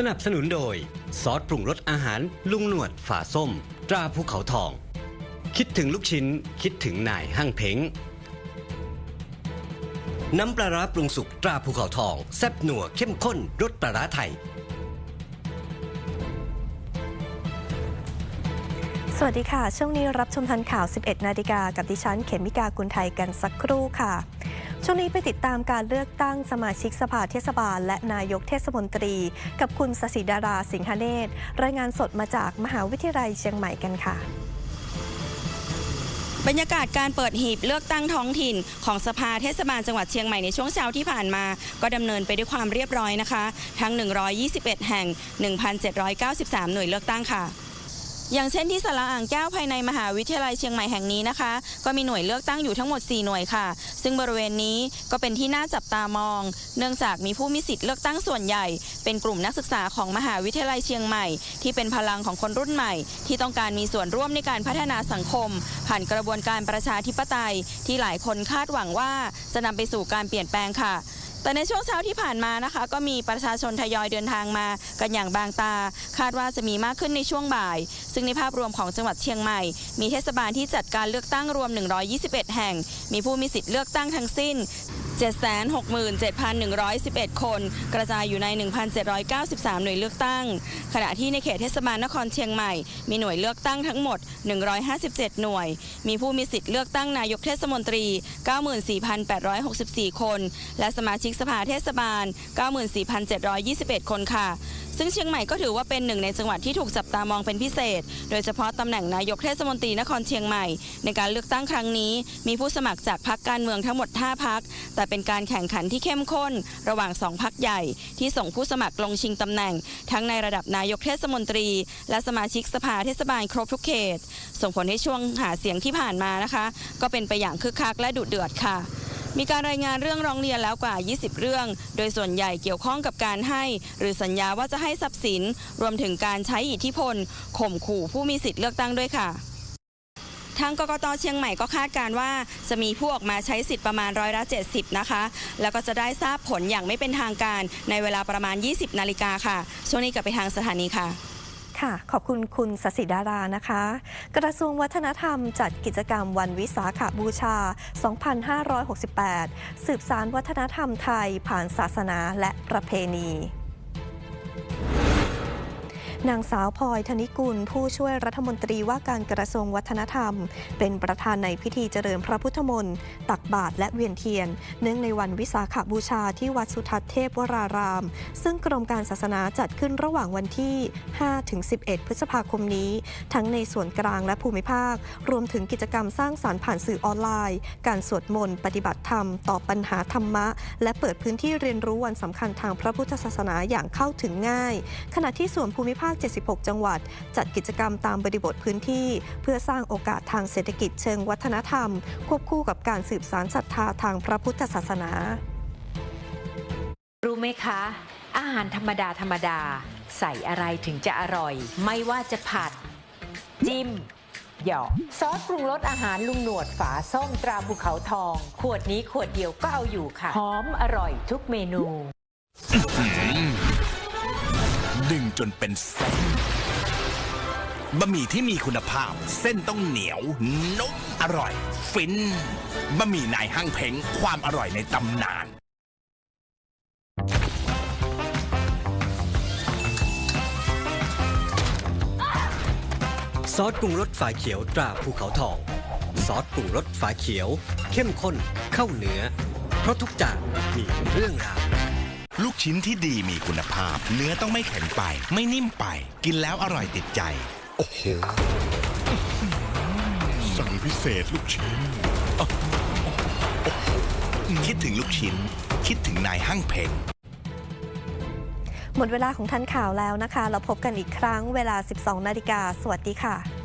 สนับสนุนโดย ซอสปรุงรสอาหารลุงหนวดฝาส้ม ตราภูเขาทอง คิดถึงลูกชิ้น คิดถึงนายห้างเพ้ง น้ำปลาร้าปรุงสุกตราภูเขาทอง แซ่บหนัวเข้มข้นรสปลาร้าไทย สวัสดีค่ะ ช่วงนี้รับชมทันข่าว 11 นาฬิกากับดิฉัน เขมิกากุลไทยกันสักครู่ค่ะ ช่วงนี้ไปติดตามการเลือกตั้งสมาชิกสภาเทศบาล และนายกเทศมนตรี กับคุณสศิดาราสิงหเนตรรายงานสดมาจากมหาวิทยาลัยเชียงใหม่กันค่ะบรรยากาศการเปิดหีบเลือกตั้งท้องถิ่น ของสภาเทศบาลจังหวัดเชียงใหม่ในช่วงเช้าที่ผ่านมา ก็ดำเนินไปด้วยความเรียบร้อยนะคะ ทั้ง 121 แห่ง 1,793 หน่วยเลือกตั้งค่ะ อย่างเช่นที่สาระอ่างแก้วภายในมหาวิทยาลัยเชียงใหม่แห่งนี้นะคะ ก็มีหน่วยเลือกตั้งอยู่ทั้งหมด 4 หน่วยค่ะ ซึ่งบริเวณนี้ก็เป็นที่น่าจับตามอง เนื่องจากมีผู้มีสิทธิ์เลือกตั้งส่วนใหญ่ เป็นกลุ่มนักศึกษาของมหาวิทยาลัยเชียงใหม่ ที่เป็นพลังของคนรุ่นใหม่ ที่ต้องการมีส่วนร่วมในการพัฒนาสังคม ผ่านกระบวนการประชาธิปไตย ที่หลายคนคาดหวังว่าจะนำไปสู่การเปลี่ยนแปลงค่ะ แต่ในช่วงเช้าที่ผ่านมานะคะ ก็มีประชาชนทยอยเดินทางมากันอย่างบางตา คาดว่าจะมีมากขึ้นในช่วงบ่าย ซึ่งในภาพรวมของจังหวัดเชียงใหม่ มีเทศบาลที่จัดการเลือกตั้งรวม 121 แห่ง มีผู้มีสิทธิ์เลือกตั้งทั้งสิ้น 767,111 คน กระจายอยู่ใน 1,793 หน่วยเลือกตั้ง ขณะที่ในเขตเทศบาลนครเชียงใหม่ มีหน่วยเลือกตั้งทั้งหมด 157 หน่วย มีผู้มีสิทธิ์เลือกตั้งนายกเทศมนตรี 94,864 คน และสมาชิกสภาเทศบาล 94,721 คนค่ะ ซึ่งเชียงใหม่ก็ถือว่าเป็นหนึ่งในจังหวัดที่ถูกจับตามองเป็นพิเศษ โดยเฉพาะตำแหน่งนายกเทศมนตรีนครเชียงใหม่ ในการเลือกตั้งครั้งนี้ มีผู้สมัครจากพรรคการเมืองทั้งหมด 5พักแต่เป็นการแข่งขันที่เข้มข้น ระหว่าง2พักใหญ่ ที่ส่งผู้สมัครลงชิงตำแหน่ง ทั้งในระดับนายกเทศมนตรี และสมาชิกสภาเทศบาลครบทุกเขต ส่งผลให้ช่วงหาเสียงที่ผ่านมานะคะ ก็เป็นไปอย่างคึกคักและดุเดือดค่ะ มีการรายงานเรื่องร้องเรียนแล้วกว่า 20 เรื่อง โดยส่วนใหญ่เกี่ยวข้องกับการให้ หรือสัญญาว่าจะให้ทรัพย์สิน รวมถึงการใช้อิทธิพลข่มขู่ผู้มีสิทธิ์เลือกตั้งด้วยค่ะทางกกตเชียงใหม่ก็คาดการว่าจะมีผู้ออกมาใช้สิทธิ์ประมาณร้อยละ70 นะคะ แล้วก็จะได้ทราบผลอย่างไม่เป็นทางการในเวลาประมาณ 20 นาฬิกาค่ะ ช่วงนี้กลับไปทางสถานีค่ะ ค่ะ ขอบคุณคุณสศิดารานะคะ กระทรวงวัฒนธรรมจัดกิจกรรมวันวิสาขบูชา 2568 สืบสารวัฒนธรรมไทยผ่านศาสนาและประเพณี นางสาวพลอยธนิกุล ผู้ช่วยรัฐมนตรีว่าการกระทรวงวัฒนธรรม เป็นประธานในพิธีเจริญพระพุทธมนต์ตักบาตรและเวียนเทียน เนื่องในวันวิสาขบูชาที่วัดสุทัศน์เทพวราราม ซึ่งกรมการศาสนาจัดขึ้นระหว่างวันที่ 5-11 พฤษภาคมนี้ ทั้งในส่วนกลางและภูมิภาค รวมถึงกิจกรรมสร้างสารรค์ผ่านสื่อออนไลน์ การสวดมนต์ปฏิบัติธรรมตอบปัญหาธรรมะ และเปิดพื้นที่เรียนรู้วันสำคัญทางพระพุทธศาสนาอย่างเข้าถึงง่าย ขณะที่ส่วนภูมิภาค76 จังหวัด จัดกิจกรรมตามบริบทพื้นที่ เพื่อสร้างโอกาสทางเศรษฐกิจเชิงวัฒนธรรม ควบคู่กับการสืบสารศรัทธาทางพระพุทธศาสนา รู้ไหมคะ อาหารธรรมดาธรรมดา ใส่อะไรถึงจะอร่อย ไม่ว่าจะผัด จิ้มหยอกซอสปรุงรสอาหารลุงหนวดฝาส้มตราภูเขาทอง ขวดนี้ขวดเดียวก็เอาอยู่ค่ะ หอมอร่อยทุกเมนู ดึงจนเป็นเส้นบะหมี่ที่มีคุณภาพ เส้นต้องเหนียว นุ่มอร่อย ฟินบะหมี่นายห้างเพ้งความอร่อยในตำนาน ซอสปรุงรสฝาเขียวตราภูเขาทอง ซอสปรุงรสฝาเขียว เข้มข้นเข้าเนื้อ เพราะทุกจานมีเรื่องราว ลูกชิ้นที่ดีมีคุณภาพ เนื้อต้องไม่แข็งไป ไม่นิ่มไป กินแล้วอร่อยติดใจ โอ้โห สั่งพิเศษลูกชิ้น คิดถึงลูกชิ้น คิดถึงนายห้างเพ้งหมดเวลาของทันข่าวแล้วนะคะ เราพบกันอีกครั้งเวลา 12 นาฬิกา สวัสดีค่ะ